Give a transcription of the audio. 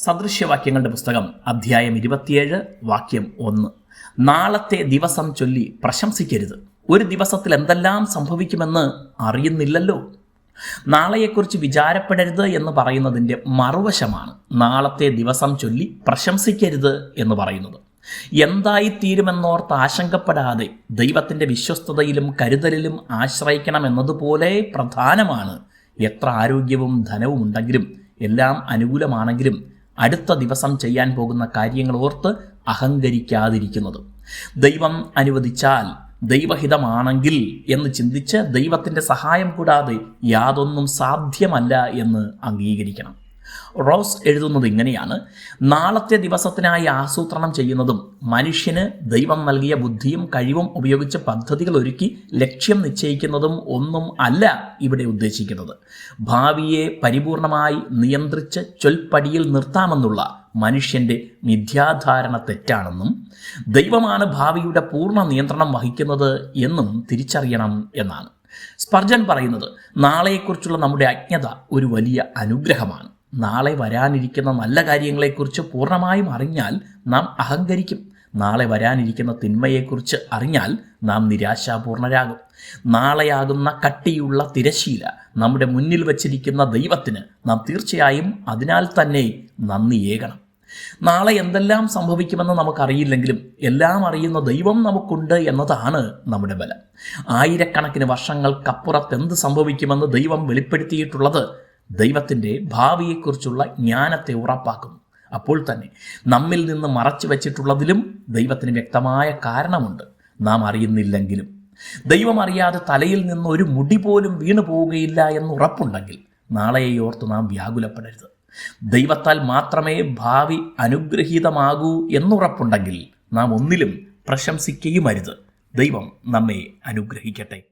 സദൃശ്യവാക്യങ്ങളുടെ പുസ്തകം അധ്യായം ഇരുപത്തിയേഴ് വാക്യം ഒന്ന്. നാളത്തെ ദിവസം ചൊല്ലി പ്രശംസിക്കരുത്. ഒരു ദിവസത്തിൽ എന്തെല്ലാം സംഭവിക്കുമെന്ന് അറിയുന്നില്ലല്ലോ. നാളെയെക്കുറിച്ച് വിചാരപ്പെടരുത് എന്ന് പറയുന്നതിന്റെ മറുവശമാണ് നാളത്തെ ദിവസം ചൊല്ലി പ്രശംസിക്കരുത് എന്ന് പറയുന്നത്. എന്തായിത്തീരുമെന്നോർത്ത് ആശങ്കപ്പെടാതെ ദൈവത്തിന്റെ വിശ്വസ്തതയിലും കരുതലിലും ആശ്രയിക്കണം എന്നതുപോലെ പ്രധാനമാണ് എത്ര ആരോഗ്യവും ധനവും ഉണ്ടെങ്കിലും എല്ലാം അനുകൂലമാണെങ്കിലും അടുത്ത ദിവസം ചെയ്യാൻ പോകുന്ന കാര്യങ്ങൾ ഓർത്ത് അഹങ്കരിക്കാതിരിക്കുന്നത്. ദൈവം അനുവദിച്ചാൽ ദൈവഹിതമാണെങ്കിൽ എന്ന് ചിന്തിച്ച് ദൈവത്തിന്റെ സഹായം കൂടാതെ യാതൊന്നും സാധ്യമല്ല എന്ന് അംഗീകരിക്കണം. റോസ് എഴുതുന്നത് ഇങ്ങനെയാണ്. നാളത്തെ ദിവസത്തിനായി ആസൂത്രണം ചെയ്യുന്നതും മനുഷ്യന് ദൈവം നൽകിയ ബുദ്ധിയും കഴിവും ഉപയോഗിച്ച് പദ്ധതികൾ ഒരുക്കി ലക്ഷ്യം നിശ്ചയിക്കുന്നതും ഒന്നും അല്ല ഇവിടെ ഉദ്ദേശിക്കുന്നത്. ഭാവിയെ പരിപൂർണമായി നിയന്ത്രിച്ച് ചൊൽപ്പടിയിൽ നിർത്താമെന്നുള്ള മനുഷ്യന്റെ മിഥ്യാധാരണ തെറ്റാണെന്നും ദൈവമാണ് ഭാവിയുടെ പൂർണ നിയന്ത്രണം വഹിക്കുന്നത് എന്നും തിരിച്ചറിയണം എന്നാണ്. സ്പർജൻ പറയുന്നത് നാളെക്കുറിച്ചുള്ള നമ്മുടെ അജ്ഞത ഒരു വലിയ അനുഗ്രഹമാണ്. നാളെ വരാനിരിക്കുന്ന നല്ല കാര്യങ്ങളെക്കുറിച്ച് പൂർണമായും അറിഞ്ഞാൽ നാം അഹങ്കരിക്കും. നാളെ വരാനിരിക്കുന്ന തിന്മയെക്കുറിച്ച് അറിഞ്ഞാൽ നാം നിരാശാപൂർണരാകും. നാളെയാകുന്ന കട്ടിയുള്ള തിരശീല നമ്മുടെ മുന്നിൽ വച്ചിരിക്കുന്ന ദൈവത്തിന് നാം തീർച്ചയായും അതിനാൽ തന്നെ നന്ദിയേകണം നാളെ എന്തെല്ലാം സംഭവിക്കുമെന്ന് നമുക്കറിയില്ലെങ്കിലും എല്ലാം അറിയുന്ന ദൈവം നമുക്കുണ്ട് എന്നതാണ് നമ്മുടെ ബലം. ആയിരക്കണക്കിന് വർഷങ്ങൾക്കപ്പുറത്ത് എന്ത് സംഭവിക്കുമെന്ന് ദൈവം വെളിപ്പെടുത്തിയിട്ടുള്ളത് ദൈവത്തിന്റെ ഭാവിയെക്കുറിച്ചുള്ള ജ്ഞാനത്തെ ഉറപ്പാക്കുന്നു. അപ്പോൾ തന്നെ നമ്മിൽ നിന്ന് മറച്ചു വച്ചിട്ടുള്ളതിലും ദൈവത്തിന് വ്യക്തമായ കാരണമുണ്ട്. നാം അറിയുന്നില്ലെങ്കിലും. ദൈവം അറിയാതെ തലയിൽ നിന്ന് ഒരു മുടി പോലും വീണു പോവുകയില്ല എന്ന് ഉറപ്പുണ്ടെങ്കിൽ നാളെയെ ഓർത്ത് നാം വ്യാകുലപ്പെടരുത്. ദൈവത്താൽ മാത്രമേ ഭാവി അനുഗ്രഹീതമാകൂ എന്നുറപ്പുണ്ടെങ്കിൽ നാം ഒന്നിലും പ്രശംസിക്കുകയും അരുത് ദൈവം നമ്മെ അനുഗ്രഹിക്കട്ടെ.